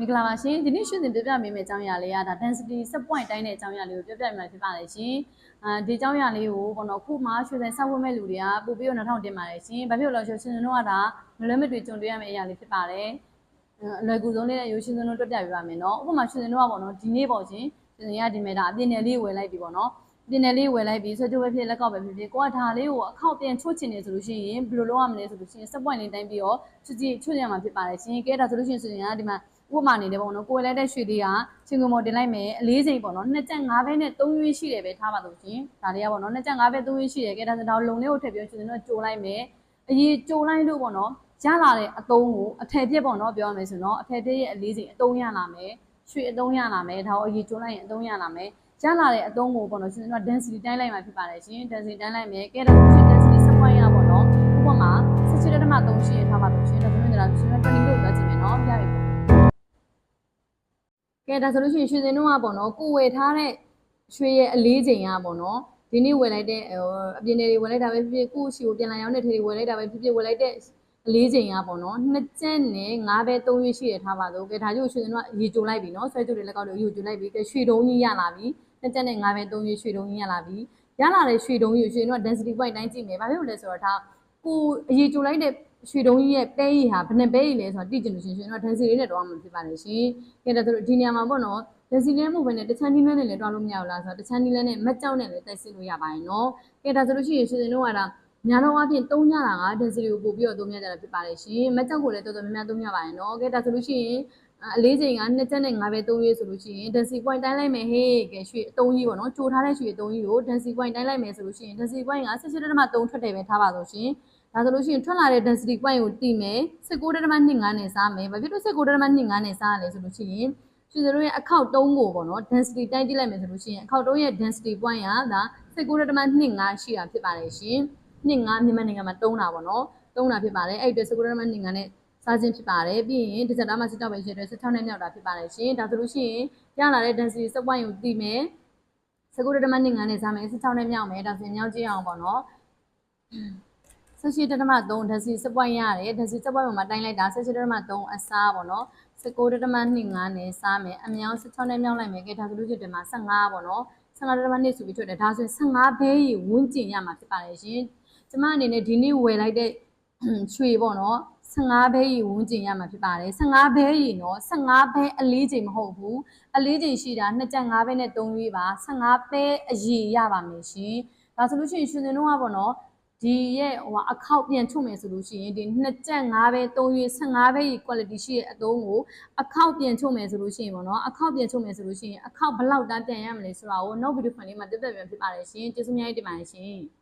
မင်္ဂလာပါရှင်ဒီနေ့ရှင်သင်ပြပြပေးမယ့်အကြောင်းအရာလေးကဒါ density set point တိုင်းတဲ့အကြောင်းအရာလေးကိုပြပြပေးမှာဖြစ်ပါတယ်ရှင်အာဒီအကြောင်းအရာလေးကိုပေါ့နော်ခုမှရွှေဆိုင်စောက်ဝတ်မဲ့လူတွေကပို့ပြီးတော့2000တင်ပါတယ်ရှင်ဘာဖြစ်လို့လဲဆိုတော့ရှင်စင်တို့ကဒါမလွဲမသွေကြုံတွေ့ရမယ့်အရာလေးဖြစ်ပါတယ်အလွယ်ကူဆုံးလေးနဲ့ရိုးရှင်စင်တို့တွက်ပြပေးပါမယ်နော်ဥပမာရှင်စင်တို့ကပေါ့နော်ဒီနေ့ပေါ့ရှင်ရှင်စင်ရဒီမဲ့ဒါအပြင်းနယ်လေးဝယ်လိုက်ပြီပေါ့နော်ပြင်နယ်လေးဝယ်လိုက်ပြီးဆွဲကြိုးပဲဖြစ်လက်ကောက်ပဲဖြစ်ဖြစ်ကိုကဒါလေးကိုအခောက်ပြန်ချို့ချင်နေဆိုလို့ရှိရင်ဘယ်လိုလုပ်ရမလဲဆိုလို့ရှိရင် set point လေးတိုင်းပြီးတော့ချွတ်ကြည့်ချွတ်ရမှာဖြစ်ပါတယ်ရှင်ကဲဒါဆိုလို့ရှိရင်ဆိုရင်ကဒီမှာ ဥပမာအနေနဲ့ပေါ့နော်ကိုယ်လိုက်တဲ့ရွှေလေးကချင်းကမော်တင်လိုက်မယ်အလေးချိန်ပေါ့နော်နှစ်ကြက်၅ဘဲနဲ့၃ရွေးရှိတယ်ပဲထားပါလို့ရှင်ဒါလေးကပေါ့နော်နှစ်ကြက်၅ဘဲ၃ရွေးရှိတယ်ကဲဒါဆိုတော့လုံလေးကိုထည့်ပြီးရှင်တို့ကြိုလိုက်မယ်အရေးကြိုလိုက်လို့ပေါ့နော်ရလာတဲ့အတုံးကိုအထည်ပြက်ပေါ့နော်ပြောရမယ်ဆိုတော့အထည်ပြက်ရဲ့အလေးချိန်အတုံးရလာမယ်ရွှေအတုံးရလာမယ်ဒါကိုအရေးကြိုလိုက်ရင်အတုံးရလာမယ်ရလာတဲ့အတုံးကိုပေါ့နော်ရှင်တို့က density တိုင်းလိုက်မှာဖြစ်ပါတယ်ရှင် density တိုင်းလိုက်မယ်ကဲဒါဆိုရှင် density ကဲဒါဆိုလို့ရှိရင်ရွှေစင်တို့ကပေါ့နော်ကိုဝယ်ထားတဲ့ရွှေရဲ့အလေးချိန်ကပေါ့နော်ဒီနေ့ဝယ်လိုက်တဲ့ဟိုအပြင်တွေဝယ်လိုက်တာပဲဖြစ်ဖြစ်ကိုယ့်ရှိကိုပြန်လာရောက်တဲ့ထေတွေဝယ်လိုက်တာပဲဖြစ်ဖြစ်ဝယ်လိုက်တဲ့အလေးချိန်ကပေါ့နော်နှစ်ကျက်နဲ့ငါးပဲသုံးရွေးရှိရထားပါတော့ကဲဒါကြောင့်ရွှေစင်တို့ကရေကြိုလိုက်ပြီနော်ဆွဲကြိုတွေလက်ကောက်တွေရေကြိုလိုက်ပြီကဲရွှေတုံးကြီးရလာပြီနှစ်ကျက်နဲ့ငါးပဲသုံးရွေးရွှေတုံးကြီးရလာပြီရလာတဲ့ရွှေတုံးကြီးကိုရွှေတို့က density point တိုင်းကြည့်မယ်ဘာဖြစ်လို့လဲဆိုတော့ဒါ ကိုအရေကြိုလိုက်တဲ့ရွှေတုံးကြီးရဲ့ပဲရည်ဟာဘယ်နှပဲရည်လဲဆိုတော့တိကျလို့ရှင်ရှင်တို့ density လေးနဲ့တော့မှဖြစ်ပါလေရှင်ကဲဒါဆိုဒီနေရာမှာပေါ့နော် density လေးမှုပဲနဲ့တချမ်းနီးလဲနဲ့လည်းတွားလို့မရဘူးလားဆိုတော့တချမ်းနီးလဲနဲ့မက်ကြောက်နဲ့လည်းတိုက်စစ်လို့ရပါတယ်နော်ကဲဒါဆိုလို့ရှိရင်ရှင်ရှင်တို့ကဒါညာတော့အပြင်သုံးကြတာက density ကိုပို့ပြီးတော့သုံးကြတာဖြစ်ပါတယ်ရှင်မက်ကြောက်ကိုလည်းတော်တော်များများသုံးကြပါတယ်နော်ကဲဒါဆိုလို့ရှိရင် အလေးချိန်ကနှစ်ချက်နဲ့ငါးပဲသုံးရွေးဆိုလို့ရှိရင် density point တိုင်းလိုက်မယ်ဟေးကဲရွှေအတုံးကြီးပေါ့နော်ကြိုထားတဲ့ရွှေအတုံးကြီးကို density point တိုင်းလိုက်မယ်ဆိုလို့ရှိရင် density point က18.3ထွက်တယ်ပဲထားပါလို့ရှင်ဒါဆိုလို့ရှိရင်ထွက်လာတဲ့ density point ကိုတည်မယ်19.25နဲ့စားမယ်ဘာဖြစ်လို့19.25နဲ့စားရလဲဆိုလို့ရှိရင်ရှင်တို့ရဲ့အခောက်3ကိုပေါ့နော် density တိုင်းကြည့်လိုက်မယ်ဆိုလို့ရှိရင်အခောက်3ရဲ့ density point ကဒါ19.25ရှိတာဖြစ်ပါတယ်ရှင်25မြန်မာနိုင်ငံမှာတုံးတာပေါ့နော်တုံးတာဖြစ်ပါတယ်အဲ့ဒီ19.25နဲ့ စားခြင်းဖြစ်ပါတယ်ပြီးရင်ဒီစက်သားမှာစစ်တော့ပဲရှိတဲ့16နဲ့မြောက်တာဖြစ်ပါတယ်ရှင်ဒါဆိုလို့ရှိရင်ရလာတဲ့ density set point ကိုတည်မယ်19.25နဲ့စားမယ်16နဲ့မြောက်မယ်ဒါဆိုရင်မြောက်ကြည့်အောင်ပေါ့နော်18.3ဓာတ်စီစပွိုင်းရတယ်ဓာတ်စီစပွိုင်းပေါ်မှာတိုင်းလိုက်တာ18.3အစားပေါ့နော်19.25နဲ့စားမယ်အမြောင်း16နဲ့မြောက်လိုက်မယ်ကဲဒါဆိုလို့ရှိရင်ဒီမှာ15ပေါ့နော်15.2ဆိုပြီးထွက်တယ်ဒါဆိုရင်15ဘဲရီဝန်းကျင်ရမှာဖြစ်ပါတယ်ရှင်ကျမအနေနဲ့ဒီနေ့ဝယ်လိုက်တဲ့ရွှေပေါ့နော် 15ဘဲရီဝန်းကျင်ရမှာဖြစ်ပါတယ်15ဘဲရီနော်15ဘဲအလေးချိန်မဟုတ်ဘူးအလေးချိန်ရှိတာ2ချက်5ဘဲနဲ့3ရွေးပါ15ဘဲအရေရပါမယ်ရှင်ဒါဆိုလို့ရှိရင်ရှင်စင်တို့ကပေါ့နော်ဒီရဲ့ဟိုအခောက်ပြန်ထုတ်မယ်ဆိုလို့ရှိရင်ဒီ2ကြက်5ပဲ3ရွေး15ပဲ quality ရှိရဲ့အသုံးကိုအခောက်ပြန်ထုတ်မယ်ဆိုလို့ရှိရင်ပေါ့နော်အခောက်ပြန်ထုတ်မယ်ဆိုလို့ရှိရင်အခောက်ဘယ်လောက်တန်းပြန်ရမလဲဆိုတာကိုနောက်ဗီဒီယိုဖိုင်လေးမှာတက်တက်ပြန်ဖြစ်ပါတယ်ရှင်ကျေးဇူးများတင်ပါတယ်ရှင်